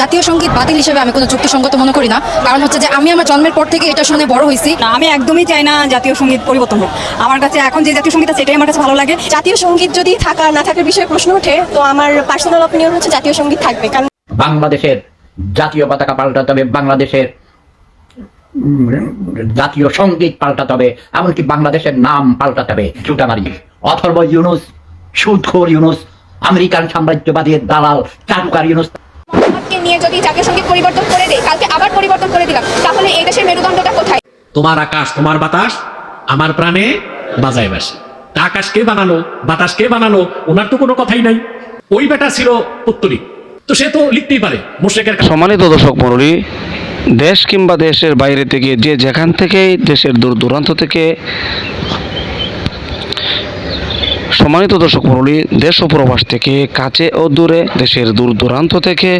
জাতীয় সংগীত বাতিল হিসেবে আমি কোনো যুক্তিসঙ্গত মনে করি না। কারণ হচ্ছে যে আমি আমার জন্মের পর থেকে এটা শুনে বড় হয়েছি। না আমি একদমই চাই না জাতীয় সংগীত পরিবর্তন হোক। আমার কাছে এখন যে জাতীয় সংগীত আছে এটাই আমার কাছে ভালো লাগে। জাতীয় সংগীত যদি থাকা না থাকার বিষয়ে প্রশ্ন ওঠে তো আমার পার্সোনাল অপিনিয়ন হচ্ছে জাতীয় সংগীত থাকবে। কারণ বাংলাদেশের জাতীয় পতাকা পাল্টাতে হবে বাংলাদেশের জাতীয় সংগীত পাল্টাতে হবে এমনকি বাংলাদেশের নাম পাল্টাতে হবে। চুটামারি অথর্ব ইউনুস সুদখোর ইউনুস আমেরিকান সাম্রাজ্যবাদী দালাল চাটুকার ইউনুস। নিয়ে যদি জাতীয় সংগীত পরিবর্তন করে দেয় কালকে আবার পরিবর্তন করে দিলাম তাহলে এই দেশের মেরুদণ্ডটা কোথায়? তোমার আকাশ তোমার বাতাস আমার প্রাণে বাজায় বাসে। আকাশ কে বানালো বাতাস কে বানালো ওনার তো কোনো কথাই নাই। ওই বেটা ছিল পুত্তলিক তো সে তো লিখতেই পারে মুশ্রেকের সম্মানিত দর্শক মণ্ডলী দেশ কিংবা দেশের বাইরে থেকে যে যেখান থেকে দেশের দূর দূরান্ত থেকে সম্মানিত দর্শক মণ্ডলী, দেশ ও প্রবাস থেকে, কাছে ও দূরে, দেশের দূর দূরান্ত থেকে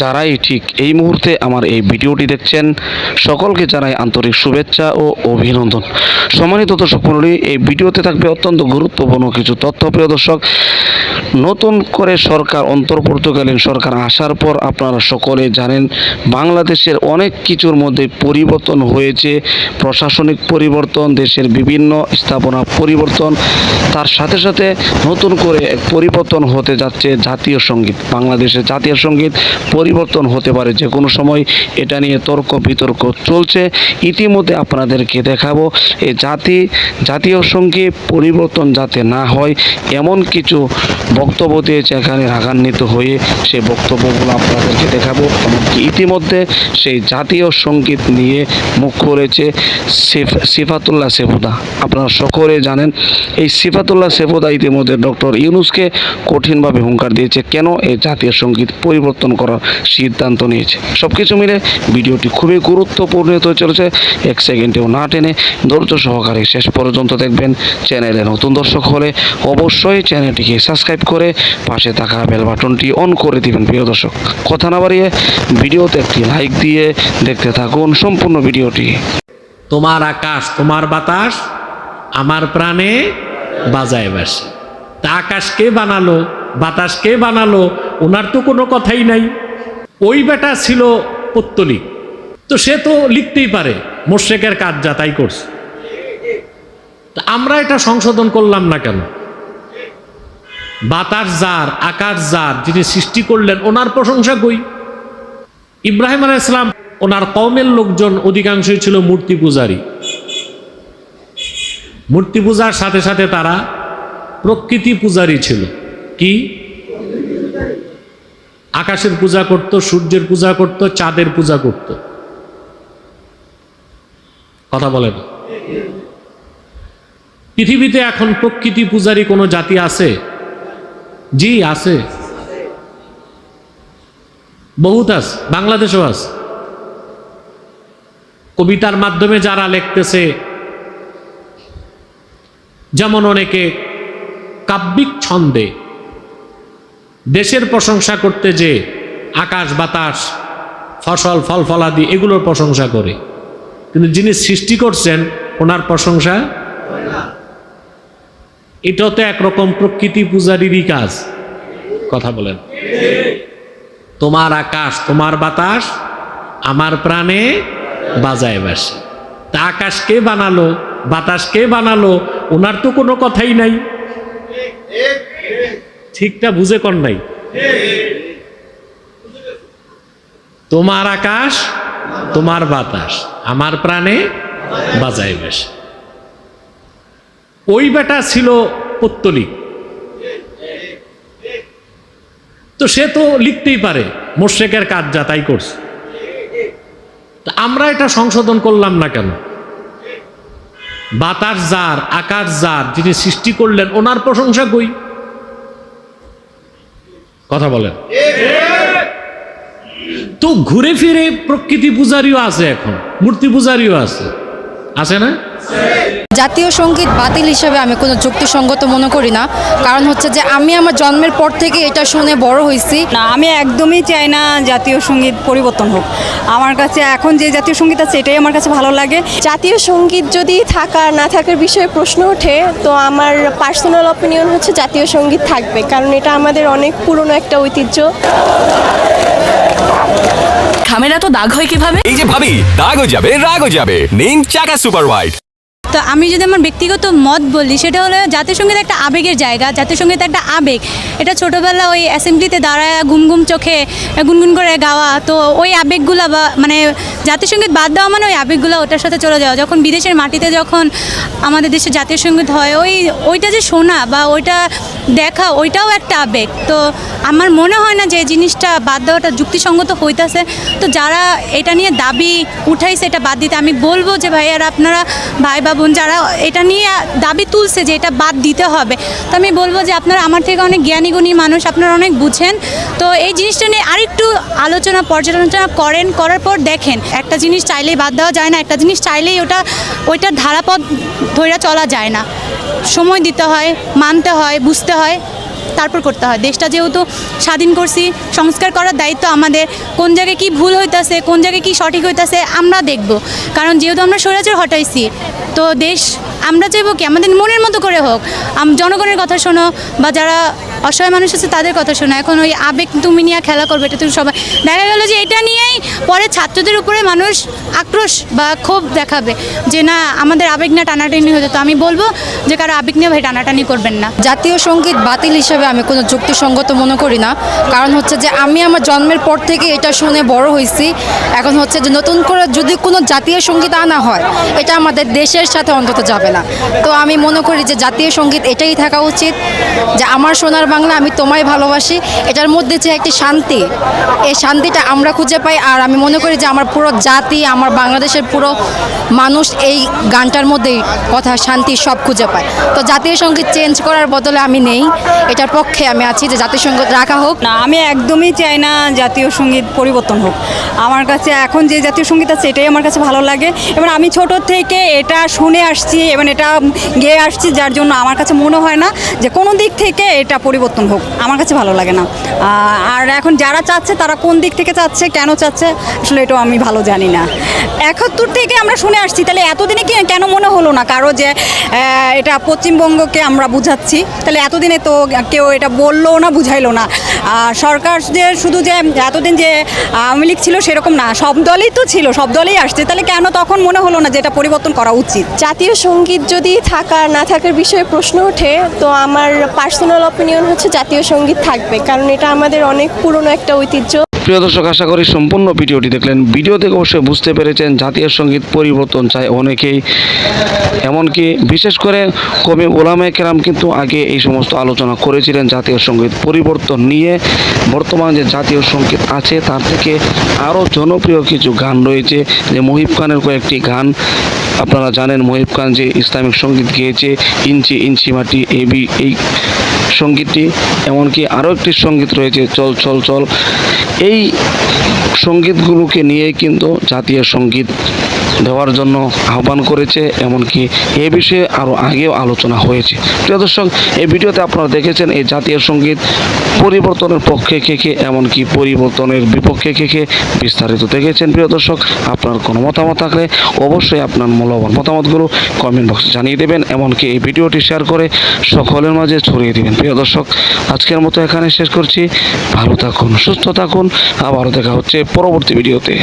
যারাই ঠিক এই মুহূর্তে আমার এই ভিডিওটি দেখছেন, সকলকে জানাই আন্তরিক শুভেচ্ছা ও অভিনন্দন। সম্মানিত দর্শক মণ্ডলী, এই ভিডিওতে থাকবে অত্যন্ত গুরুত্বপূর্ণ কিছু তথ্য, প্রিয় দর্শক। নতুন করে সরকার, অন্তর্বর্তীকালীন সরকার আসার পর আপনারা সকলে জানেন, বাংলাদেশের অনেক কিছুর মধ্যে পরিবর্তন হয়েছে। প্রশাসনিক পরিবর্তন, দেশের বিভিন্ন স্থাপনা পরিবর্তন, তার সাথে সাথে নতুন করে পরিবর্তন হতে যাচ্ছে জাতীয় সংগীত। বাংলাদেশের জাতীয় সংগীত পরিবর্তন হতে পারে যে কোনো সময়। এটা নিয়ে তর্ক বিতর্ক চলছে। ইতিমধ্যে আপনাদেরকে দেখাবো এই জাতি, জাতীয় সংগীত পরিবর্তন যাতে না হয়, এমন কিছু বক্তব্য দিয়েছে এখানে রাগান্বিত হয়ে সেই বক্তব্যগুলো আপনাদেরকে দেখাবো। এমনকি ইতিমধ্যে সেই জাতীয় সংগীত নিয়ে মুখ সিফ- সিফাতুল্লাহ সেফুদা আপনারা সকলে জানেন, এই সিফাতুল্লাহ সেফুদা ইতিমধ্যে ডক্টর ইউনুসকে কঠিনভাবে হুঙ্কার দিয়েছে। কেন এই জাতীয় সংগীত পরিবর্তন করার সিদ্ধান্ত নিয়েছে? সব কিছু মিলে ভিডিওটি খুবই গুরুত্বপূর্ণ হতে চলেছে। এক সেকেন্ডেও না টেনে ধৈর্য সহকারে শেষ পর্যন্ত দেখবেন চ্যানেলে নতুন দর্শক হলে অবশ্যই চ্যানেলটিকে সাবস্ক্রাইব করে পাশে থাকা বেল বাটনটি অন করে দিবেন, প্রিয় দর্শক। কথা না বাড়িয়ে ভিডিওতে একটি লাইক দিয়ে দেখতে থাকুন সম্পূর্ণ ভিডিওটি। তোমার আকাশ, তোমার বাতাস, আমার প্রাণে বাজায় বাসে। তা আকাশ কে বানালো, বাতাস কে বানালো ওনার তো কোনো কথাই নাই। ওই বেটা ছিল পুত্তলিক তো সে তো লিখতেই পারে মোশ্রেকের কাজ যা তাই করছে। আমরা এটা সংশোধন করলাম না কেন? বাতাস যার, আকাশ যার, যিনি সৃষ্টি করলেন, ওনার প্রশংসা কই? ইব্রাহিম আলাহ ইসলাম ওনার কমের লোকজন অধিকাংশই ছিল মূর্তি পূজারী। মূর্তি পূজার সাথে সাথে তারা প্রকৃতি পূজারী ছিল। কি? আকাশের পূজা করত, সূর্যের পূজা করত, চাঁদের পূজা করত। কথা বলেন। পৃথিবীতে এখন প্রকৃতি পূজারী কোনো জাতি আছে? জি, আছে। বহুত আছে, বাংলাদেশও আছে। কবিতার মাধ্যমে যারা লিখতেছে যেমন অনেকে কাব্যিক ছন্দে দেশের প্রশংসা করতে যে আকাশ, বাতাস, ফসল ফল ফলাদি এগুলোর প্রশংসা করে। কিন্তু যিনি সৃষ্টি করছেন, ওনার প্রশংসা এটাও তো একরকম প্রকৃতি পূজারীরই কাজ। কথা বলেন। তোমার আকাশ, তোমার বাতাস, আমার প্রাণে বাজায় বাসে। তা আকাশ কে বানালো? বাতাস কে বানালো? ওনার তো কোনো কথাই নাই। ঠিকটা বুঝে কর নাই। তোমার আকাশ, তোমার বাতাস, আমার প্রাণে বাজায় বাসে ওই বেটা ছিল পুত্তলিক তো সে তো লিখতেই পারে মোশ্রেকের কাজ যা তাই করছে আমরা এটা সংশোধন করলাম না কেন? বাতাস যার আকার যার, যিনি সৃষ্টি করলেন, ওনার প্রশংসা কই? কথা বলেন। তো ঘুরে ফিরে প্রকৃতি পূজারীও আছে এখন, মূর্তি পূজারিও আছে। আছে না? জাতীয় সংগীত বাতিল হিসাবে আমি কোনো যুক্তিসঙ্গত মনে করি না। কারণ হচ্ছে যে আমি আমার জন্মের পর থেকে এটা শুনে বড় হয়েছি। না আমি একদমই চাই না জাতীয় সংগীত পরিবর্তন হোক। আমার কাছে এখন যে জাতীয় সংগীত আছে এটাই আমার কাছে ভালো লাগে। জাতীয় সংগীত যদি থাকা না থাকার বিষয়ে প্রশ্ন ওঠে তো আমার পার্সোনাল অপিনিয়ন হচ্ছে জাতীয় সংগীত থাকবে। কারণ এটা আমাদের অনেক পুরনো একটা ঐতিহ্য। ঘামের এত দাগ হয় কীভাবে? এই যে ভাবি, দাগ হয়ে যাবে, রাগ হয়ে যাবে। নিন চাকা সুপার হোয়াইট তো আমি যদি আমার ব্যক্তিগত মত বলি, সেটা হলো জাতীয় সংগীত একটা আবেগের জায়গা জাতীয় সংগীত একটা আবেগ। এটা ছোটোবেলা ওই অ্যাসেম্বলিতে দাঁড়ায়, ঘুম ঘুম চোখে গুনগুন করে গাওয়া। তো ওই আবেগগুলো বা মানে জাতীয় সংগীত বাদ দেওয়া মানে ওই আবেগগুলো ওটার সাথে চলে যাওয়া। যখন বিদেশের মাটিতে যখন আমাদের দেশে জাতীয় সংগীত হয়, ওই, ওইটা যে শোনা বা ওইটা দেখা, ওইটাও একটা আবেগ। তো আমার মনে হয় না যে জিনিসটা বাদ দেওয়াটা যুক্তিসঙ্গত হইতাছে। তো যারা এটা নিয়ে দাবি উঠাইছে, এটা বাদ দিতে আমি বলব যে, ভাইয়ারা, আপনারা ভাই বা বোন যারা এটা নিয়ে দাবি তুলছে যে এটা বাদ দিতে হবে, তো আমি বলব যে আপনারা আমার থেকে অনেক জ্ঞানী গুণী মানুষ, আপনারা অনেক বুঝেন। তো এই জিনিসটা নিয়ে আরেকটু আলোচনা, পর্যালোচনা করেন, করার পর দেখেন, একটা জিনিস চাইলেই বাদ দেওয়া যায় না, একটা জিনিস চাইলেই ওটা ওইটার ধারাপথ ধরে চলা যায় না। সময় দিতে হয়, মানতে হয়, বুঝতে হয়। তারপর করতে হয়। দেশটা যেহেতু স্বাধীন করছি, সংস্কার করার দায়িত্ব আমাদের, কোন জায়গায় কি ভুল হইতেছে, কোন জায়গায় কি সঠিক হইতেছে, আমরা দেখব। কারণ যেহেতু আমরা স্বৈরাচার হটাইছি, তো দেশ, আমরা চাইব কি আমাদের মনের মতো করে হোক। জনগণের কথা শোনো বা যারা অসহায় মানুষ আছে তাদের কথা শোনো। এখন ওই আবেগ, তুমি নিয়ে খেলা করবে, এটা তুমি সবাই দেখা গেলো যে এটা নিয়েই পরে ছাত্রদের উপরে মানুষ আক্রোশ বা ক্ষোভ দেখাবে যে না, আমাদের আবেগ না টানাটানি হতো। তো আমি বলব যে কারও আবেগ নিয়ে ভাই টানাটানি করবেন না। জাতীয় সংগীত বাতিল হিসেবে আমি কোনো যুক্তিসঙ্গত মনে করি না। কারণ হচ্ছে যে আমি আমার জন্মের পর থেকে এটা শুনে বড় হয়েছি। এখন হচ্ছে যে নতুন করে যদি কোনো জাতীয় সংগীত আনা হয়, এটা আমাদের দেশের সাথে অন্তত যাবে না। তো আমি মনে করি যে জাতীয় সংগীত এটাই থাকা উচিত। যে আমার সোনার বাংলা আমি তোমায় ভালোবাসি। এটার মধ্যে যে একটি শান্তি, এই শান্তিটা আমরা খুঁজে পাই। আর আমি মনে করি যে আমার পুরো জাতি, আমার বাংলাদেশের পুরো মানুষ এই গানটার মধ্যেই কথা, শান্তি সব খুঁজে পায়। তো জাতীয় সংগীত চেঞ্জ করার বদলে আমি নেই। এটার পক্ষে আমি আছি যে জাতীয় সংগীত রাখা হোক। না, আমি একদমই চাই না জাতীয় সংগীত পরিবর্তন হোক। আমার কাছে এখন যে জাতীয় সংগীত আছে, এটাই আমার কাছে ভালো লাগে। এবং আমি ছোট থেকে এটা শুনে আসছি এবং এটা গেয়ে আসছি, যার জন্য আমার কাছে মনে হয় না যে কোনো দিক থেকে এটা পরিবর্তন হোক, আমার কাছে ভালো লাগে না। আর এখন যারা চাচ্ছে, তারা কোন দিক থেকে চাচ্ছে, কেন চাচ্ছে, আসলে এটাও আমি ভালো জানি না। একাত্তর থেকে আমরা শুনে আসছি, তাহলে এতদিনে কি কেন মনে হলো না কারও যে এটা পশ্চিমবঙ্গকে আমরা বুঝাচ্ছি? তাহলে এতদিনে তো কেউ এটা বলল না, বুঝাইলো না। সরকার যে শুধু যে এতদিন যে আওয়ামী লীগ ছিল সেরকম না, সব দলই তো ছিল, সব দলই আসছে। তাহলে কেন তখন মনে হলো না যে এটা পরিবর্তন করা উচিত? জাতীয় সংগীত যদি থাকা না থাকার বিষয়ে প্রশ্ন ওঠে, তো আমার পার্সোনাল অপিনিয়ন হচ্ছে জাতীয় সংগীত থাকবে, কারণ এটা আমাদের অনেক পুরনো একটা ঐতিহ্য। প্রিয় দর্শক, আশা করি সম্পূর্ণ ভিডিওটি দেখলেন। ভিডিও থেকে অবশ্যই বুঝতে পেরেছেন, জাতীয় সংগীত পরিবর্তন চায় অনেকেই। এমনকি বিশেষ করে কবি ওলামে কেরাম কিন্তু আগে এই সমস্ত আলোচনা করেছিলেন জাতীয় সংগীত পরিবর্তন নিয়ে। বর্তমান যে জাতীয় সংগীত আছে, তার থেকে আরও জনপ্রিয় কিছু গান রয়েছে, যে মহিব খানের কয়েকটি গান। আপনারা জানেন মহিব খান যে ইসলামিক সংগীত গেয়েছে, ইঞ্চি ইঞ্চি মাটি এই বি- এই সঙ্গীতটি, এমনকি আরও একটি সংগীত রয়েছে, চল চল চল। এই সঙ্গীতগুলোকে নিয়ে কিন্তু জাতীয় সংগীত দেওয়ার জন্য আহ্বান করেছে, এমনকি এ বিষয়ে আরও আগেও আলোচনা হয়েছে। প্রিয় দর্শক এই ভিডিওতে আপনারা দেখেছেন এই জাতীয় সংগীত পরিবর্তনের পক্ষে কে কে, এমনকি পরিবর্তনের বিপক্ষে কে কে বিস্তারিত দেখেছেন। প্রিয় দর্শক, আপনার কোনো মতামত থাকলে অবশ্যই আপনার মূল্যবান মতামতগুলো কমেন্ট বক্সে জানিয়ে দেবেন, এমনকি এই ভিডিওটি শেয়ার করে সকলের মাঝে ছড়িয়ে দেবেন। প্রিয় দর্শক, আজকের মতো এখানে শেষ করছি। ভালো থাকুন, সুস্থ থাকুন। আবারও দেখা হচ্ছে পরবর্তী ভিডিওতে।